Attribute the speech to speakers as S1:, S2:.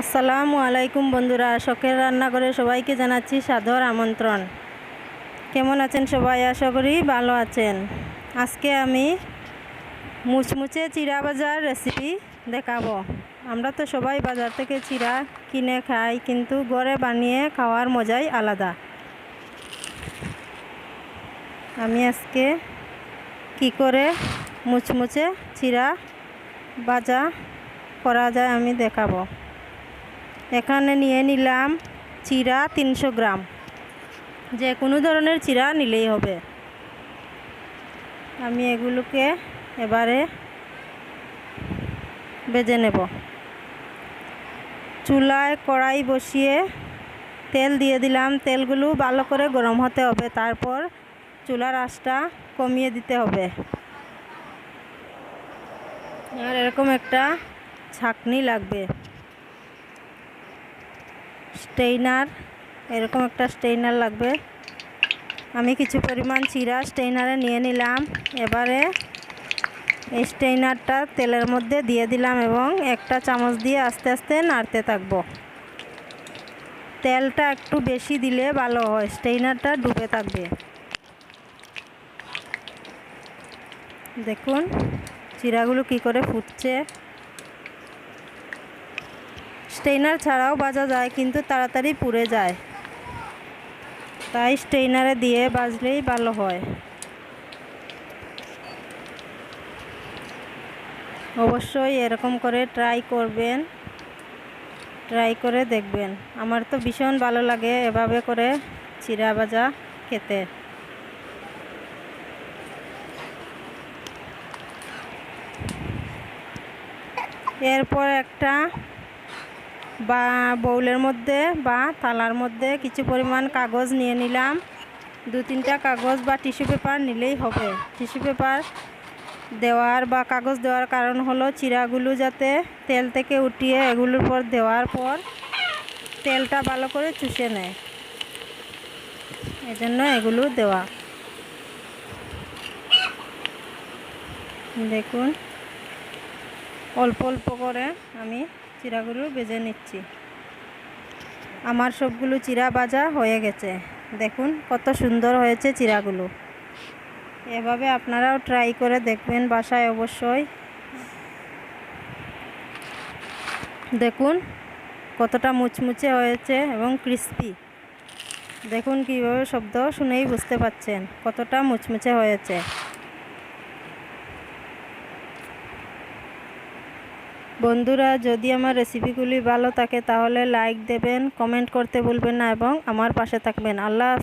S1: আসসালামু আলাইকুম বন্ধুরা, শখের রান্নাঘরে সবাইকে জানাচ্ছি সাদর আমন্ত্রণ। কেমন আছেন সবাই? আশা করি ভালো আছেন। আজকে আমি মুচমুচে চিরা বাজার রেসিপি দেখাবো। আমরা তো সবাই বাজার থেকে চিরা কিনে খাই, কিন্তু ঘরে বানিয়ে খাওয়ার মজাই আলাদা। আমি আজকে কি করে মুচমুচে চিরা বাজা করা যায় আমি দেখাবো। এখানে নিয়ে নিলাম চিরা তিনশো গ্রাম। যে কোনো ধরনের চিরা নিলেই হবে। আমি এগুলোকে এবারে বেজে নেব। চুলায় কড়াই বসিয়ে তেল দিয়ে দিলাম। তেলগুলো ভালো করে গরম হতে হবে। তারপর চুলার আঁচটা কমিয়ে দিতে হবে। আর এরকম একটা ছাকনি লাগবে। স্টেইনার, এরকম একটা স্টেইনার লাগবে। আমি কিছু পরিমাণ চিরা স্টেইনারে নিয়ে নিলাম। এবারে এই স্টেইনারটা তেলের মধ্যে দিয়ে দিলাম এবং একটা চামচ দিয়ে আস্তে আস্তে নাড়তে থাকব। তেলটা একটু বেশি দিলে ভালো হয়, স্টেইনারটা ডুবে থাকবে। দেখুন, চিরাগুলো কি করে ফুটছে। স্টেইনার ছাড়াও বাজা যায়, কিন্তু তাড়াতাড়ি পুড়ে যায়। তাই স্টেইনারে দিয়ে বাজলেই ভালো হয়। অবশ্যই এরকম করে ট্রাই করবেন। ট্রাই করে দেখবেন। আমার তো ভীষণ ভালো লাগে এভাবে করে চিরা ভাজা খেতে। এরপর একটা বা বউলের মধ্যে বা থালার মধ্যে কিছু পরিমাণ কাগজ নিয়ে নিলাম। দু তিনটা কাগজ বা টিস্যু পেপার নিলেই হবে। টিস্যু পেপার দেওয়ার বা কাগজ দেওয়ার কারণ হলো চিরাগুলো যাতে তেল থেকে উঠিয়ে এগুলোর পর দেওয়ার পর তেলটা ভালো করে চুষে নেয়। এজন্য এগুলো দেওয়া। দেখুন, অল্প অল্প করে আমি চিরাগুলো বেজে নিচ্ছি। আমার সবগুলো চিরা ভাজা হয়ে গেছে। দেখুন কত সুন্দর হয়েছে চিরাগুলো। এভাবে আপনারাও ট্রাই করে দেখবেন বাসায় অবশ্যই। দেখুন কতটা মুচমুচে হয়েছে এবং ক্রিস্পি। দেখুন কীভাবে শব্দ শুনেই বুঝতে পাচ্ছেন কতটা মুচমুচে হয়েছে। বন্ধুরা, যদি আমার রেসিপিগুলি ভালো থাকে তাহলে লাইক দেবেন কমেন্ট করতে ভুলবেন না এবং আমার পাশে থাকবেন। আল্লাহ